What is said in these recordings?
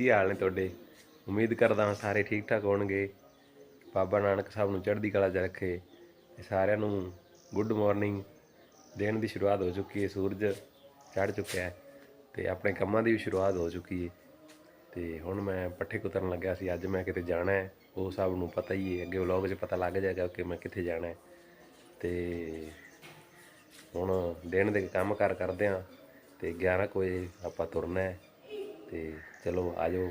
ਕੀ ਹਾਲ ਨੇ ਤੁਹਾਡੇ? ਉਮੀਦ ਕਰਦਾ ਹਾਂ ਸਾਰੇ ਠੀਕ ਠਾਕ ਹੋਣਗੇ। ਬਾਬਾ ਨਾਨਕ ਸਾਹਿਬ ਨੂੰ ਚੜ੍ਹਦੀ ਕਲਾ 'ਚ ਰੱਖੇ। ਤੇ ਸਾਰਿਆਂ ਨੂੰ ਗੁੱਡ ਮਾਰਨਿੰਗ ਦਿਨ ਦੀ ਸ਼ੁਰੂਆਤ ਹੋ ਚੁੱਕੀ ਹੈ ਸੂਰਜ ਚੜ੍ਹ ਚੁੱਕਿਆ ਹੈ ਤੇ ਆਪਣੇ ਕੰਮਾਂ ਦੀ ਵੀ ਸ਼ੁਰੂਆਤ ਹੋ ਚੁੱਕੀ ਹੈ ਤੇ ਹੁਣ ਮੈਂ ਪੱਠੇ ਕੁਤਰਨ ਲੱਗਿਆ ਸੀ। ਅੱਜ ਮੈਂ ਕਿਤੇ ਜਾਣਾ ਹੈ। ਉਹ ਸਭ ਨੂੰ ਪਤਾ ਹੀ ਹੈ ਅੱਗੇ ਵਲੌਗ 'ਚ ਪਤਾ ਲੱਗ ਜਾਏਗਾ ਕਿ ਮੈਂ ਕਿੱਥੇ ਜਾਣਾ ਹੈ। ਤੇ ਹੁਣ ਦਿਨ ਦੇ ਕੰਮ ਕਾਰ ਕਰਦੇ ਆ ਤੇ 11 ਕੁ ਵਜੇ ਆਪਾਂ ਤੁਰਨਾ ਹੈ। ਤੇ ਚਲੋ ਆਜੋ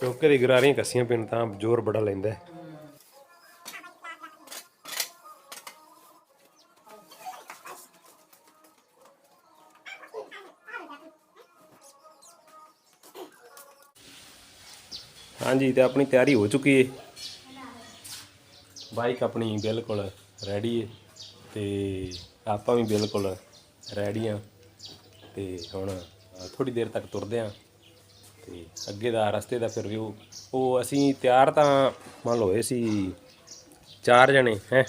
ਟੋਕਰ ਦੀ ਗਰਾਰੀਆਂ ਕੱਸੀਆਂ ਪਿੰਨ ਤਾਂ ਜ਼ੋਰ ਬੜਾ ਲੈਂਦਾ ਹਾਂਜੀ, ਤੇ ਆਪਣੀ ਤਿਆਰੀ ਹੋ ਚੁੱਕੀ ਹੈ ਬਾਈਕ ਆਪਣੀ ਬਿਲਕੁਲ ਰੈਡੀ ਹੈ ਤੇ ਆਪਾਂ ਵੀ ਬਿਲਕੁਲ ਰੈਡੀ ਆ ਤੇ ਹੁਣ ਥੋੜੀ ਦੇਰ ਤੱਕ ਤੁਰਦੇ ਆ ਤੇ ਅੱਗੇ ਦਾ ਰਸਤੇ ਦਾ ਫਿਰ ਵਿਊ ਉਹ ਅਸੀਂ ਤਿਆਰ ਤਾਂ ਮੰਨ ਲਓ ਸੀ ਚਾਰ ਜਣੇ, ਹੈ।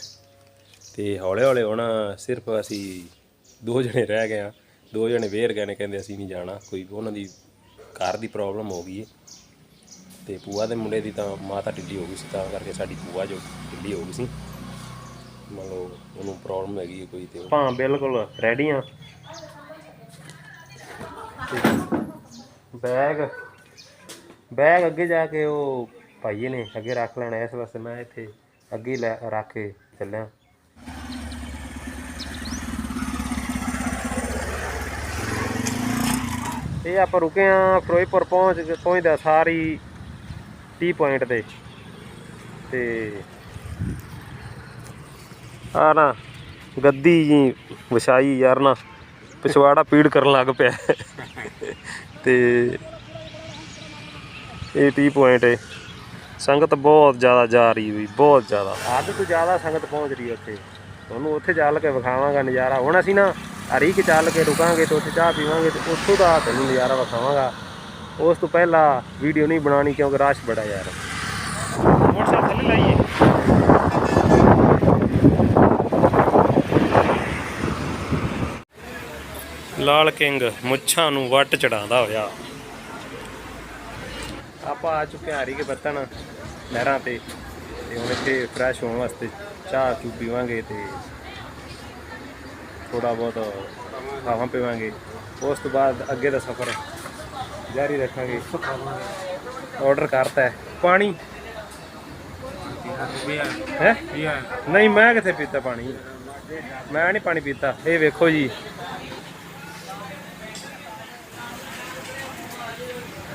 ਤੇ ਹੌਲੇ ਹੌਲੇ ਹੁਣ ਸਿਰਫ ਅਸੀਂ ਦੋ ਜਣੇ ਰਹਿ ਗਏ ਆ, ਦੋ ਜਣੇ ਵੇਰ ਗਏ ਨੇ, ਕਹਿੰਦੇ ਅਸੀਂ ਨਹੀਂ ਜਾਣਾ, ਕੋਈ ਉਹਨਾਂ ਦੀ ਕਾਰ ਦੀ ਪ੍ਰੋਬਲਮ ਹੋ ਗਈ ਹੈ ਤੇ ਪੂਆ ਦੇ ਮੁੰਡੇ ਦੀ ਤਾਂ ਮਾਤਾ ਢਿੱਲੀ ਹੋ ਗਈ ਸੀ, ਤਾਂ ਕਰਕੇ ਸਾਡੀ ਪੂਆ ਜੋ ਢਿੱਲੀ ਹੋ ਗਈ ਸੀ। ਮੰਨ ਲਓ ਉਹਨੂੰ ਪ੍ਰੋਬਲਮ ਹੈਗੀ ਹੈ ਕੋਈ ਤੇ ਹਾਂ ਬਿਲਕੁਲ ਰੈਡੀ ਆ। ਬੈਗ ਬੈਗ ਅੱਗੇ ਜਾ ਕੇ ਉਹ ਭਾਈਏ ਨੇ ਅੱਗੇ ਰੱਖ ਲੈਣਾ ਇਸ ਵਾਸਤੇ, ਮੈਂ ਇੱਥੇ ਅੱਗੇ ਹੀ ਲੈ ਰੱਖ ਕੇ ਚੱਲਿਆ। ਇਹ ਆਪਾਂ ਰੁਕੇ ਆ, ਫਿਰੋਜ਼ਪੁਰ ਪਹੁੰਚ ਪਹੁੰਚਦਾ ਸਾਰੀ ਟੀ ਪੁਆਇੰਟ ਤੇ ਤੇ ਆ ਨਾ, ਗੱਦੀ ਜੀ ਵਿਛਾਈ ਯਾਰ ਨਾ, ਪਿਛਵਾੜਾ ਪੀੜ ਕਰਨ ਲੱਗ ਪਿਆ। ਤੇ ਇਹ ਟੀ ਪੁਆਇੰਟ ਹੈ ਸੰਗਤ ਬਹੁਤ ਜ਼ਿਆਦਾ ਜਾ ਰਹੀ ਵੀ, ਬਹੁਤ ਜ਼ਿਆਦਾ। ਅੱਧ ਤੋਂ ਜ਼ਿਆਦਾ ਸੰਗਤ ਪਹੁੰਚ ਰਹੀ ਹੈ ਉੱਥੇ। ਤੁਹਾਨੂੰ ਉੱਥੇ ਚੱਲ ਕੇ ਵਿਖਾਵਾਂਗਾ ਨਜ਼ਾਰਾ। ਹੁਣ ਅਸੀਂ ਨਾ ਹਰੀਕ ਚੱਲ ਕੇ ਰੁਕਾਂਗੇ ਤੇ ਉੱਥੇ ਚਾਹ ਪੀਵਾਂਗੇ ਤੇ ਉੱਥੋਂ ਦਾ ਤੁਹਾਨੂੰ ਨਜ਼ਾਰਾ ਵਿਖਾਵਾਂਗਾ। ਉਸ ਤੋਂ ਪਹਿਲਾਂ ਵੀਡੀਓ ਨਹੀਂ ਬਣਾਉਣੀ ਕਿਉਂਕਿ ਰਸ਼ ਬੜਾ ਯਾਰ। ਮੋਟਰਸਾਈਕਲ ਥੱਲੇ ਲਾਈਏ। ਲਾਲ ਕਿੰਗ ਮੁੱਛਾਂ ਨੂੰ ਵੱਟ ਚੜਾਉਂਦਾ ਹੋਇਆ। ਆਪਾਂ ਆ ਚੁੱਕੇ ਹਾਂ ਹਰੀ ਕੇ ਬੱਤਨ ਨਹਿਰਾਂ ਤੇ ਤੇ ਹੁਣ ਇੱਥੇ ਫਰੈਸ਼ ਹੋਣ ਵਾਸਤੇ ਚਾਹ ਚੂ ਪੀਵਾਂਗੇ ਤੇ ਥੋੜਾ ਬਹੁਤ ਖਾਵਾਂ ਪੀਵਾਂਗੇ। ਉਸ ਤੋਂ ਬਾਅਦ ਅੱਗੇ ਦਾ ਸਫ਼ਰ ਜਾਰੀ ਰੱਖਾਂਗੇ। ਆਰਡਰ ਕਰਤਾ ਹੈ। ਪਾਣੀ? ਹੈ? ਨਹੀਂ, ਮੈਂ ਕਿੱਥੇ ਪੀਤਾ ਪਾਣੀ? ਮੈਂ ਨਹੀਂ ਪਾਣੀ ਪੀਤਾ। ਇਹ ਵੇਖੋ ਜੀ।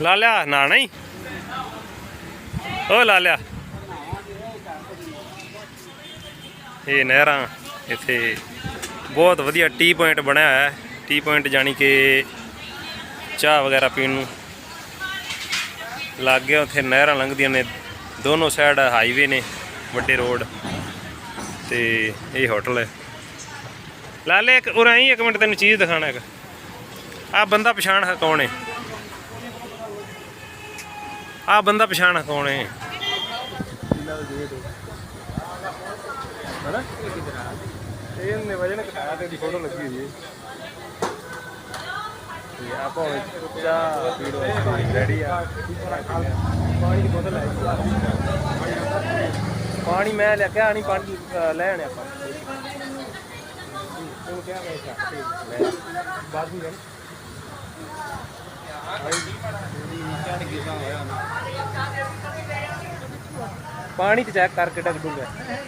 ਲਾ ਲਿਆ ਨਾ ਨਹੀਂ ਓ ਲਾ ਲਿਆ ਇਹ ਨਹਿਰਾਂ ਇੱਥੇ ਬਹੁਤ ਵਧੀਆ ਟੀ ਪੁਆਇੰਟ ਬਣਿਆ ਹੋਇਆ ਹੈ। ਟੀ ਪੁਆਇੰਟ ਜਾਣੀ ਕਿ ਚਾਹ ਵਗੈਰਾ ਪੀਣ ਨੂੰ। ਲਾਗੇ ਉੱਥੇ, ਨਹਿਰਾਂ ਲੰਘਦੀਆਂ ਨੇ। ਦੋਨੋਂ ਸਾਈਡ ਹਾਈਵੇ ਨੇ, ਵੱਡੇ ਰੋਡ ਤੇ ਇਹ ਹੋਟਲ ਹੈ। ਲਾ ਲੈ ਇੱਕ, ਉਰਾਂ ਇੱਕ ਮਿੰਟ, ਤੈਨੂੰ ਚੀਜ਼ ਦਿਖਾਣਾ ਇੱਕ। ਆ ਬੰਦਾ ਪਛਾਣ ਹੈ ਕੌਣ ਹੈ ਆ ਬੰਦਾ ਪਛਾਣ ਕੌਣ ਹੈ ਹਨਾ? ਇਹ ਨੇ ਵਜਨ ਘਟਾਇਆ ਤੇ ਦੀ ਫੋਟੋ ਲੱਗੀ ਹੋਈ ਹੈ ਤੇ ਆਪਾਂ ਹੁਣ ਚਾਹ ਪੀਣ ਵਾਸਤੇ ਰੈਡੀ ਪਾਣੀ ਦੀ ਬੋਤਲ ਲੈ ਪਾਣੀ ਮੈਂ ਲੈ ਕੇ ਆਣੀ ਪਾਣੀ ਅ, ਲੈ ਆਪਾਂ ਤੂੰ ਕਿਹਾ ਮੈਂ ਚੱਕ ਬਾਅਦ ਵਿੱਚ ਪਾਣੀ ਤੇ ਚੈੱਕ ਕਰਕੇ ਟਕ ਦੂੰਗਾ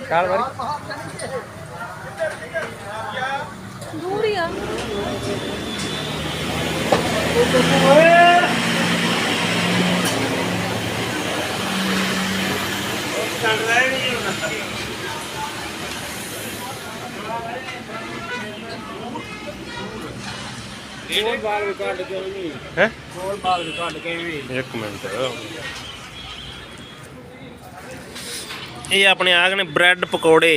ਕਾਲ ਵਾਰੀ ਦੂਰ ਹੀ ਆ। ਕੋਲ ਬਾਲ ਵੀ ਕੱਢ ਕੇ ਵੀ ਹੈ? ਕੋਲ ਬਾਲ ਵੀ ਕੱਢ ਕੇ ਵੀ ਇੱਕ ਮਿੰਟ। ਇਹ ਆਪਣੇ ਆ ਗਏ ਨੇ ਬ੍ਰੈਡ ਪਕੌੜੇ।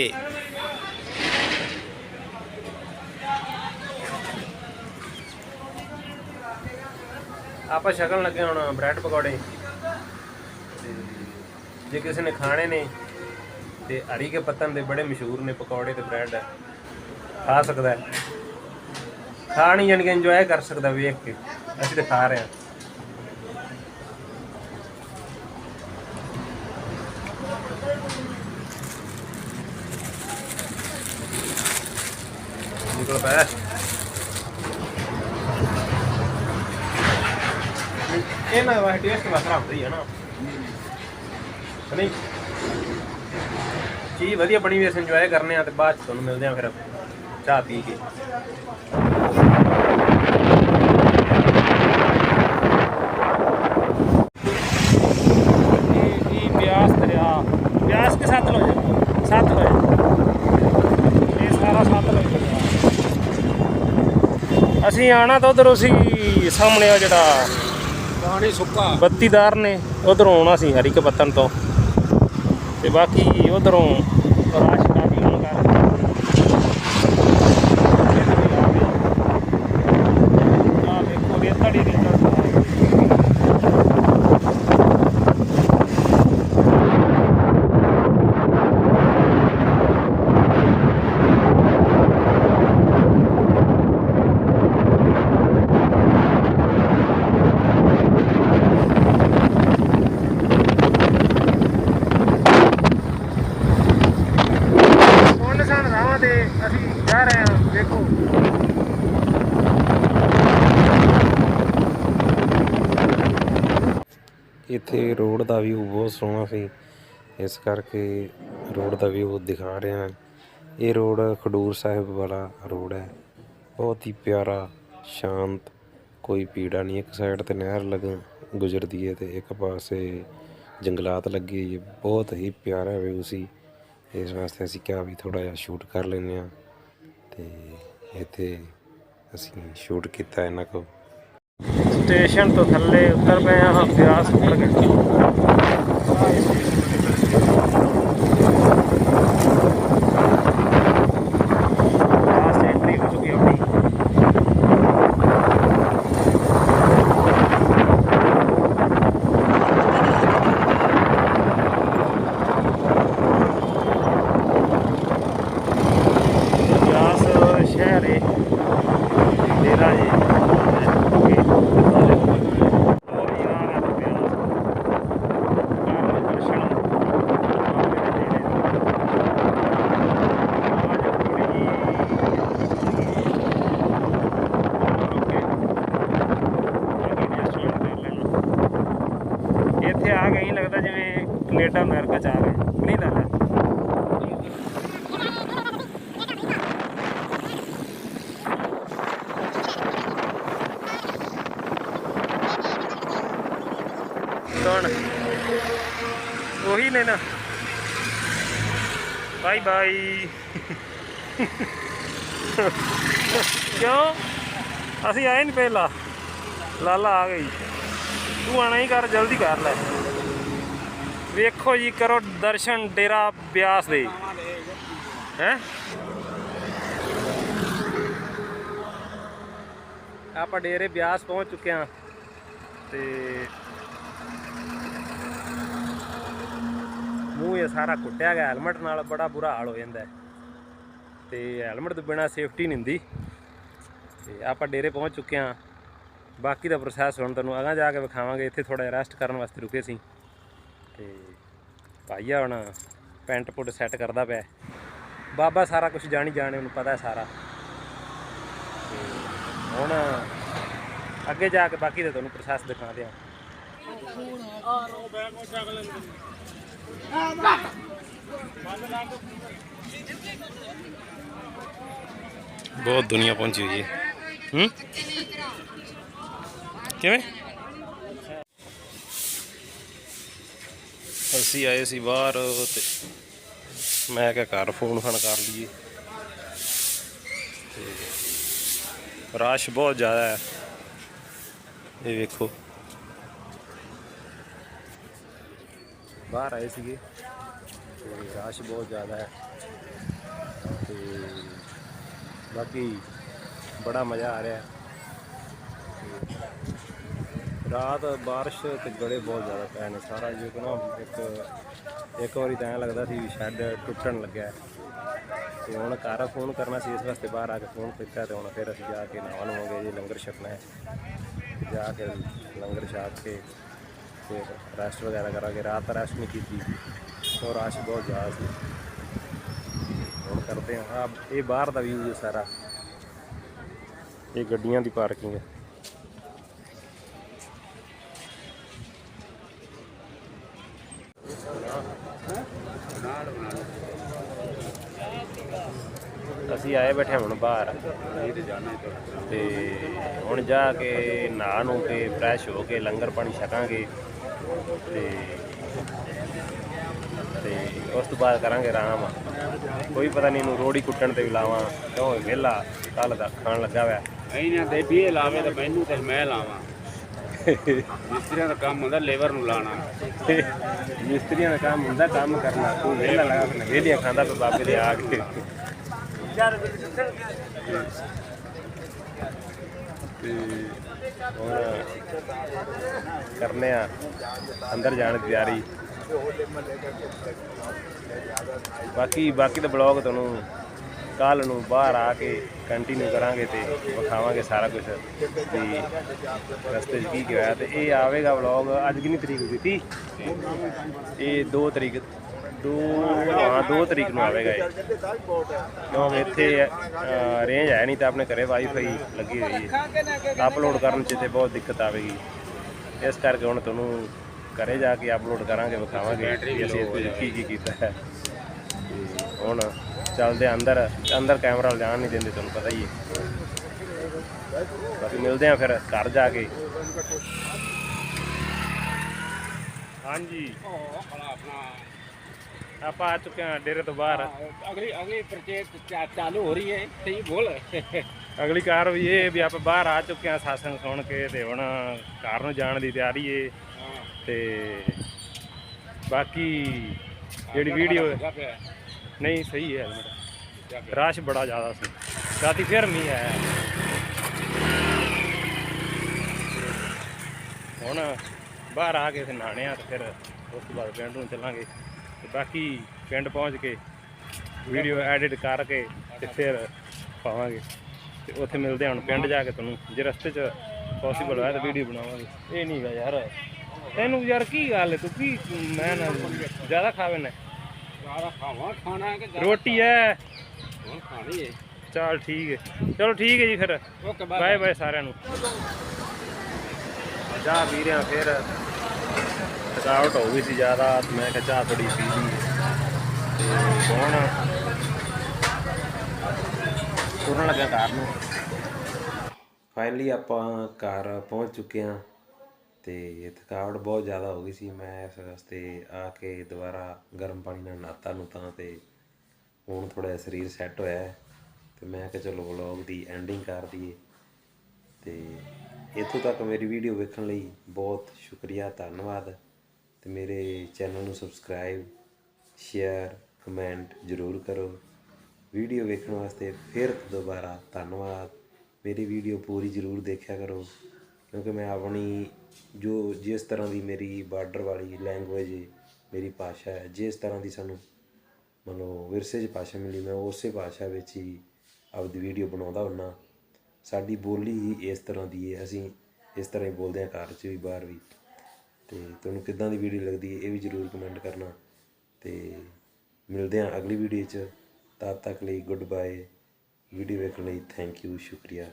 ਆਪਾਂ ਸ਼ਕਲ ਲੱਗੇ ਹੁਣ ਬ੍ਰੈਡ ਪਕੌੜੇ। ਜੇ ਕਿਸੇ ਨੇ ਖਾਣੇ ਨੇ, ਤੇ ਹਰੀ ਕੇ ਪੱਤਨ ਦੇ ਬੜੇ ਮਸ਼ਹੂਰ ਨੇ ਪਕੌੜੇ ਤੇ ਬ੍ਰੈਡ। ਖਾ ਸਕਦਾ ਹੈ। ਨਹੀਂ ਜਾਣੀ ਕਿ ਇੰਜੋਏ ਕਰ ਸਕਦਾ ਵੇਖ ਕੇ। ਅਸੀਂ ਤਾਂ ਖਾ ਰਹੇ ਹਾਂ। ਨਿਕਲ ਪਿਆ। ਇਹਨਾਂ ਦਾ ਟੇਸਟ ਵਸਰਾ ਹੁੰਦੀ ਹੈ ਨਾ। ਨਹੀਂ ਚੀਜ਼ ਵਧੀਆ ਬਣੀ ਵੀ ਅਸੀਂ ਇੰਜੋਏ ਕਰਨੇ ਆ ਤੇ ਬਾਅਦ ਚ ਤੁਹਾਨੂੰ ਮਿਲਦੇ ਆ ਫਿਰ ਚਾਹ ਪੀ ਕੇ। ਇਹ ਇਹ ਬਿਆਸ ਦਰਿਆ। ਸਾਰਾ ਅਸੀਂ ਆਣਾ ਤਾਂ ਉਧਰ ਸੀ ਸਾਹਮਣੇ ਆ ਜਿਹੜਾ ਪਾਣੀ ਸੁੱਕਾ। ਬੱਤੀਦਾਰ ਨੇ ਉਧਰੋਂ ਆਉਣਾ ਸੀ ਹਰ ਇੱਕ ਪੱਤਨ ਤੋਂ। ਤੇ ਬਾਕੀ ਉਧਰੋਂ ਰਾਸ਼ਕਾ ਵੀ ਹੋਣ ਕਰ ਆ ਵੇਖੋ ਰੇਤੜੀ ਦੀ ਚੜ੍ਹਦਾ ਹੁਣ ਸਨ ਰਾਵਾਂ ਅਸੀਂ ਜਾ ਰਹੇ ਹਾਂ, ਦੇਖੋ। ਇੱਥੇ ਰੋਡ ਦਾ ਵਿਊ ਬਹੁਤ ਸੋਹਣਾ ਸੀ। ਇਸ ਕਰਕੇ ਰੋਡ ਦਾ ਵਿਊ ਦਿਖਾ ਰਹੇ ਹਾਂ। ਇਹ ਰੋਡ ਖਡੂਰ ਸਾਹਿਬ ਵਾਲਾ ਰੋਡ ਹੈ। ਬਹੁਤ ਹੀ ਪਿਆਰਾ, ਸ਼ਾਂਤ, ਕੋਈ ਪੀੜਾ ਨਹੀਂ। ਇੱਕ ਸਾਈਡ ਤੇ ਨਹਿਰ ਲੱਗ ਗੁਜ਼ਰਦੀ ਹੈ ਤੇ ਇੱਕ ਪਾਸੇ ਜੰਗਲਾਤ ਲੱਗੇ ਹੋਈ ਬਹੁਤ ਹੀ ਪਿਆਰਾ ਵਿਊ ਸੀ। ਇਸ ਵਾਸਤੇ ਅਸੀਂ ਕਿਹਾ ਵੀ ਥੋੜਾ ਜਿਹਾ ਸ਼ੂਟ ਕਰ ਲੈਂਦੇ ਹਾਂ ਤੇ ਇੱਥੇ ਅਸੀਂ ਸ਼ੂਟ ਕੀਤਾ ਇਹਨਾਂ ਕੋ ਸਟੇਸ਼ਨ ਤੋਂ ਥੱਲੇ ਉਤਰ ਪਏ ਹਾਂ ਬਿਆਸ ਉੱਤਰ ਕੇ ਲਾਸਟ ਐਂਟਰੀ ਹੋ ਚੁੱਕੀ ਹੈ ਆਪਣੀ ਬਿਆਸ ਸ਼ਹਿਰ ਹੈ ਡੇਰਾ ਜੀ ਇੱਥੇ ਆ ਗਏ ਹੀ ਲੱਗਦਾ ਜਿਵੇਂ ਕੈਨੇਡਾ, ਅਮਰੀਕਾ ਚ ਆ। ਗਏ ਨਹੀਂ ਲੱਗਦਾ ਕੌਣ ਉਹੀ ਨੇ ਨਾ। ਬਾਈ ਬਾਈ। ਕਿਉਂ? ਅਸੀਂ ਆਏ ਨਹੀਂ ਪਹਿਲਾਂ। ਲਾਲਾ ਆ ਗਈ। ਤੂੰ ਆਣਾ ਹੀ ਕਰ, ਜਲਦੀ ਕਰ ਲੈ। ਦੇਖੋ ਜੀ, ਕਰੋ ਦਰਸ਼ਨ ਡੇਰਾ ਬਿਆਸ ਦੇ। ਹੈ? ਆਪਾਂ ਡੇਰੇ ਬਿਆਸ ਪਹੁੰਚ ਚੁੱਕੇ ਹਾਂ। ਤੇ ਮੂੰਹ ਇਹ ਸਾਰਾ ਕੁੱਟਿਆ ਗਿਆ, ਹੈਲਮਟ ਨਾਲ ਬੜਾ ਬੁਰਾ ਹਾਲ ਹੋ ਜਾਂਦਾ ਹੈ। ਤੇ ਹੈਲਮਟ ਤੋਂ ਬਿਨਾ ਸੇਫਟੀ ਨਹੀਂ ਹੁੰਦੀ। ਤੇ ਆਪਾਂ ਡੇਰੇ ਪਹੁੰਚ ਚੁੱਕੇ ਹਾਂ। ਬਾਕੀ ਦਾ ਪ੍ਰੋਸੈਸ ਹੁਣ ਤੁਹਾਨੂੰ ਅਗਾਂ ਜਾ ਕੇ ਵਿਖਾਵਾਂਗੇ, ਇੱਥੇ ਥੋੜਾ ਰੈਸਟ ਕਰਨ ਵਾਸਤੇ ਰੁਕੇ ਸੀ। ਤੇ ਭਾਈਆ ਹੁਣ ਪੈਂਟ ਪੁੱਟ ਸੈੱਟ ਕਰਦਾ ਪਿਆ। ਬਾਬਾ ਸਾਰਾ ਕੁਝ ਜਾਣੀ ਜਾਣੇ, ਉਹਨੂੰ ਪਤਾ ਹੈ ਸਾਰਾ। ਹੁਣ ਅੱਗੇ ਜਾ ਕੇ ਬਾਕੀ ਦਾ ਤੁਹਾਨੂੰ ਪ੍ਰੋਸੈਸ ਦਿਖਾਉਂਦੇ ਹਾਂ ਬਹੁਤ ਦੁਨੀਆ ਪਹੁੰਚੀ ਹੋਈ ਹੈ। ਹੂੰ? ਕਿਵੇਂ? ਅਸੀਂ ਆਏ ਸੀ ਬਾਹਰ ਤੇ ਮੈਂ ਕਿਹਾ ਘਰ ਫੋਨ ਫਨ ਕਰ ਲਈਏ। ਤੇ ਰਸ਼ ਬਹੁਤ ਜ਼ਿਆਦਾ ਹੈ। ਇਹ ਵੇਖੋ। ਬਾਹਰ ਆਏ ਸੀਗੇ। ਤੇ ਰਸ਼ ਬਹੁਤ ਜ਼ਿਆਦਾ ਹੈ। ਤੇ ਬਾਕੀ ਬੜਾ ਮਜ਼ਾ ਆ ਰਿਹਾ। ਹੈ ਰਾਤ ਬਾਰਿਸ਼ ਤੇ ਗੜੇ ਬਹੁਤ ਜ਼ਿਆਦਾ ਪਏ ਨੇ। ਸਾਰਾ ਜੋ ਕਿ ਨਾ ਇੱਕ ਇੱਕ ਵਾਰੀ ਤਾਂ ਐਂ ਲੱਗਦਾ ਸੀ ਵੀ ਸ਼ੈੱਡ ਟੁੱਟਣ ਲੱਗਾ ਹੈ। ਤੇ ਹੁਣ ਘਰ ਫੋਨ ਕਰਨਾ ਸੀ, ਇਸ ਵਾਸਤੇ ਬਾਹਰ ਆ ਕੇ ਫੋਨ ਕੀਤਾ ਤੇ ਹੁਣ ਫਿਰ ਅਸੀਂ ਜਾ ਕੇ ਨਹਾਉਣ ਲਵਾਂਗੇ ਜੀ, ਲੰਗਰ ਛਕਣਾ ਹੈ। ਜਾ ਕੇ ਲੰਗਰ ਛਕ ਕੇ ਫਿਰ ਰੈਸਟ ਵਗੈਰਾ ਕਰਾਂਗੇ। ਰਾਤ ਰੈਸਟ ਨਹੀਂ ਕੀਤੀ। ਸੋ ਰਸ਼ ਬਹੁਤ ਜ਼ਿਆਦਾ ਸੀ। ਹੁਣ ਕਰਦੇ ਹਾਂ। ਇਹ ਬਾਹਰ ਦਾ ਵਿਊ ਹੈ ਸਾਰਾ। ਇਹ ਗੱਡੀਆਂ ਦੀ ਪਾਰਕਿੰਗ ਹੈ। ਅਸੀਂ ਆਏ ਬੈਠੇ ਹੁਣ ਬਾਹਰ। ਤੇ ਹੁਣ ਜਾ ਕੇ ਨਹਾ ਨੂੰ ਕੇ ਫਰੈਸ਼ ਹੋ ਕੇ ਲੰਗਰ ਪਾਣੀ ਛਕਾਂਗੇ। ਤੇ ਤੇ ਉਸ ਤੋਂ ਬਾਅਦ ਕਰਾਂਗੇ ਆਰਾਮ। ਕੋਈ ਪਤਾ ਨਹੀਂ ਇਹਨੂੰ ਰੋੜੀ ਕੁੱਟਣ ਤੇ ਵੀ ਲਾਵਾਂ। ਕਿਉਂ ਵਿਹਲਾ ਕੱਲ ਦਾ ਖਾਣ ਲੱਗਾ ਹੋਇਆ। ਇਹਨਾਂ ਦੇ ਵੀ ਲਾਵੇ ਤਾਂ ਮੈਨੂੰ ਤੇ ਮੈਂ ਲਾਵਾਂ। ਮਿਸਤਰੀਆਂ ਦਾ ਕੰਮ ਹੁੰਦਾ ਲੇਬਰ ਨੂੰ ਲਾਣਾ। ਤੇ ਮਿਸਤਰੀਆਂ ਦਾ ਕੰਮ ਹੁੰਦਾ ਕੰਮ ਕਰਨਾ। ਤੂੰ ਵਿਹਲਾ ਲਗਾ ਕੇ ਵਿਹਲੀਆਂ ਖਾਂਦਾ ਪਿਆ ਬਾਬੇ ਦੇ ਆ ਕੇ। ਤੇ ਹੁਣ ਕਰਨੇ ਆ, ਅੰਦਰ ਜਾਣ ਦੀ ਤਿਆਰੀ। ਬਾਕੀ ਬਾਕੀ ਦਾ ਬਲੌਗ ਤੁਹਾਨੂੰ ਕੱਲ ਨੂੰ ਬਾਹਰ ਆ ਕੇ ਕੰਟੀਨਿਊ ਕਰਾਂਗੇ ਤੇ ਵਿਖਾਵਾਂਗੇ ਸਾਰਾ ਕੁਝ ਵੀ ਰਸਤੇ 'ਚ ਕੀ ਕੀ ਹੋਇਆ ਤੇ ਇਹ ਆਵੇਗਾ ਵਲੌਗ ਅੱਜ ਕਿੰਨੀ ਤਰੀਕ ਦਿੱਤੀ ਇਹ 2 ਤਰੀਕ। 2 ਹਾਂ 2 ਤਰੀਕ ਨੂੰ ਆਵੇਗਾ ਇਹ। ਕਿਉਂਕਿ ਇੱਥੇ ਰੇਂਜ ਹੈ ਨਹੀਂ ਤਾਂ ਆਪਣੇ ਘਰੇ ਵਾਈਫਾਈ ਲੱਗੀ ਹੋਈ ਹੈ। ਅਪਲੋਡ ਕਰਨ 'ਚ ਤੇ ਬਹੁਤ ਦਿੱਕਤ ਆਵੇਗੀ। ਇਸ ਕਰਕੇ ਹੁਣ ਤੁਹਾਨੂੰ ਘਰੇ ਜਾ ਕੇ ਅਪਲੋਡ ਕਰਾਂਗੇ ਵਿਖਾਵਾਂਗੇ ਕਿ ਅਸੀਂ ਇਸ ਵਿੱਚ ਕੀ ਕੀ ਕੀਤਾ ਹੈ। ਤੇ ਹੁਣ ਚੱਲਦੇ ਆ ਅੰਦਰ ਅੰਦਰ ਕੈਮਰਾ ਲਿਜਾਣ ਨਹੀਂ ਦਿੰਦੇ ਤੁਹਾਨੂੰ ਪਤਾ ਹੀ ਹੈ। ਬਾਕੀ ਮਿਲਦੇ ਆ ਫਿਰ ਘਰ ਜਾ ਕੇ। ਹਾਂਜੀ। ਆਪਾਂ ਆ ਚੁੱਕੇ ਹਾਂ ਡੇਰੇ ਤੋਂ ਬਾਹਰ। ਅਗਲੀ ਅਗਲੀ ਪਰਚੇਸ ਚਾਲੂ ਹੋ ਰਹੀ ਹੈ ਸਹੀ ਬੋਲ। ਅਗਲੀ ਕਾਰ ਵੀ ਇਹ ਵੀ ਆਪਾਂ ਬਾਹਰ ਆ ਚੁੱਕੇ ਹਾਂ ਸਾਸਨ ਸੁਣ ਕੇ ਤੇ ਹੁਣ ਘਰ ਨੂੰ ਜਾਣ ਦੀ ਤਿਆਰੀ ਏ ਤੇ ਬਾਕੀ ਜਿਹੜੀ ਵੀਡੀਓ ਨਹੀਂ ਸਹੀ ਹੈ ਹੈਲਮਟ। ਰਸ਼ ਬੜਾ ਜ਼ਿਆਦਾ ਸੀ। ਰਾਤੀ ਫਿਰ ਮੀਂਹ ਆਇਆ। ਹੁਣ ਬਾਹਰ ਆ ਕੇ ਫਿਰ ਨਹਾਣੇ ਆ ਤੇ ਫਿਰ ਉਸ ਤੋਂ ਬਾਅਦ ਪਿੰਡ ਨੂੰ ਚੱਲਾਂਗੇ। ਤੇ ਬਾਕੀ ਪਿੰਡ ਪਹੁੰਚ ਕੇ ਵੀਡੀਓ ਐਡਿਟ ਕਰਕੇ ਤੇ ਫਿਰ ਪਾਵਾਂਗੇ। ਤੇ ਉੱਥੇ ਮਿਲਦੇ ਹਾਂ ਹੁਣ ਪਿੰਡ ਜਾ ਕੇ ਤੁਹਾਨੂੰ। ਜੇ ਰਸਤੇ 'ਚ ਪੋਸੀਬਲ ਹੋਇਆ ਤਾਂ ਵੀਡੀਓ ਬਣਾਵਾਂਗੇ। ਇਹ ਨਹੀਂ ਗਾ ਯਾਰ। ਤੈਨੂੰ ਯਾਰ ਕੀ ਗੱਲ ਹੈ? ਤੂੰ ਕੀ ਮੈਂ ਨਾ ਜ਼ਿਆਦਾ ਖਾਵੇ ਨਾ ਸਾਰਾ ਖਾਵਾ? ਖਾਣਾ ਹੈ ਕਿ ਜ਼ਿਆਦਾ ਰੋਟੀ ਹੈ। ਹੁਣ ਖਾਣੀ ਹੈ। ਚਲ ਠੀਕ ਹੈ। ਚਲੋ ਠੀਕ ਹੈ ਜੀ ਫਿਰ। ਬਾਏ। ਬਾਏ ਸਾਰਿਆਂ ਨੂੰ। ਚਾਹ ਪੀ ਰਿਆਂ ਫਿਰ। ਥਕਾਵਟ ਹੋ ਗਈ ਸੀ ਜ਼ਿਆਦਾ, ਮੈਂ ਕਿਹਾ ਚਾਹ ਥੋੜੀ ਪੀ ਲਈ ਤੇ ਹੁਣ ਤੁਰਨ ਲੱਗਾ ਘਰ ਨੂੰ। ਫਾਈਨਲੀ ਆਪਾਂ ਘਰ ਪਹੁੰਚ ਚੁੱਕੇ ਹਾਂ ਤੇ ਥਕਾਵਟ ਬਹੁਤ ਜ਼ਿਆਦਾ ਹੋ ਗਈ ਸੀ। ਮੈਂ ਇਸ ਵਾਸਤੇ ਆ ਕੇ ਦੁਬਾਰਾ ਗਰਮ ਪਾਣੀ ਨਾਲ ਨਹਾਤਾ ਨੂੰ ਤਾਂ ਤੇ ਹੁਣ ਥੋੜਾ ਜਿਹਾ ਸਰੀਰ ਸੈੱਟ ਹੋਇਆ ਹੈ। ਤੇ ਮੈਂ ਕਿਹਾ ਚਲੋ ਵਲੌਗ ਦੀ ਐਂਡਿੰਗ ਕਰ ਦਈਏ। ਤੇ ਇੱਥੋਂ ਤੱਕ ਮੇਰੀ ਵੀਡੀਓ ਵੇਖਣ ਲਈ ਬਹੁਤ ਸ਼ੁਕਰੀਆ, ਧੰਨਵਾਦ। ਤੇ ਮੇਰੇ ਚੈਨਲ ਨੂੰ ਸਬਸਕ੍ਰਾਈਬ, ਸ਼ੇਅਰ, ਕਮੈਂਟ ਜ਼ਰੂਰ ਕਰੋ। ਵੀਡੀਓ ਵੇਖਣ ਵਾਸਤੇ ਫਿਰ ਦੁਬਾਰਾ ਧੰਨਵਾਦ। ਮੇਰੀ ਵੀਡੀਓ ਪੂਰੀ ਜ਼ਰੂਰ ਦੇਖਿਆ ਕਰੋ, ਕਿਉਂਕਿ ਮੈਂ ਆਪਣੀ ਜੋ ਜਿਸ ਤਰ੍ਹਾਂ ਦੀ ਮੇਰੀ ਬਾਰਡਰ ਵਾਲੀ ਲੈਂਗੁਏਜ ਮੇਰੀ ਭਾਸ਼ਾ ਹੈ, ਜਿਸ ਤਰ੍ਹਾਂ ਦੀ ਸਾਨੂੰ ਮਨੋ ਵਿਰਸੇ 'ਚ ਭਾਸ਼ਾ ਮਿਲੀ, ਮੈਂ ਉਸੇ ਭਾਸ਼ਾ ਵਿੱਚ ਹੀ ਆਪਦੀ ਵੀਡੀਓ ਬਣਾਉਂਦਾ ਹੁੰਨਾ ਸਾਡੀ ਬੋਲੀ ਹੀ ਇਸ ਤਰ੍ਹਾਂ ਦੀ ਹੈ, ਅਸੀਂ ਇਸ ਤਰ੍ਹਾਂ ਹੀ ਬੋਲਦੇ ਹਾਂ ਘਰ 'ਚ ਵੀ, ਬਾਹਰ ਵੀ। ਅਤੇ ਤੁਹਾਨੂੰ ਕਿੱਦਾਂ ਦੀ ਵੀਡੀਓ ਲੱਗਦੀ ਹੈ, ਇਹ ਵੀ ਜ਼ਰੂਰ ਕਮੈਂਟ ਕਰਨਾ ਅਤੇ ਮਿਲਦੇ ਹਾਂ ਅਗਲੀ ਵੀਡੀਓ 'ਚ। ਤਦ ਤੱਕ ਲਈ ਗੁੱਡ ਬਾਏ ਵੀਡੀਓ ਵੇਖਣ ਲਈ ਥੈਂਕ ਯੂ ਸ਼ੁਕਰੀਆ।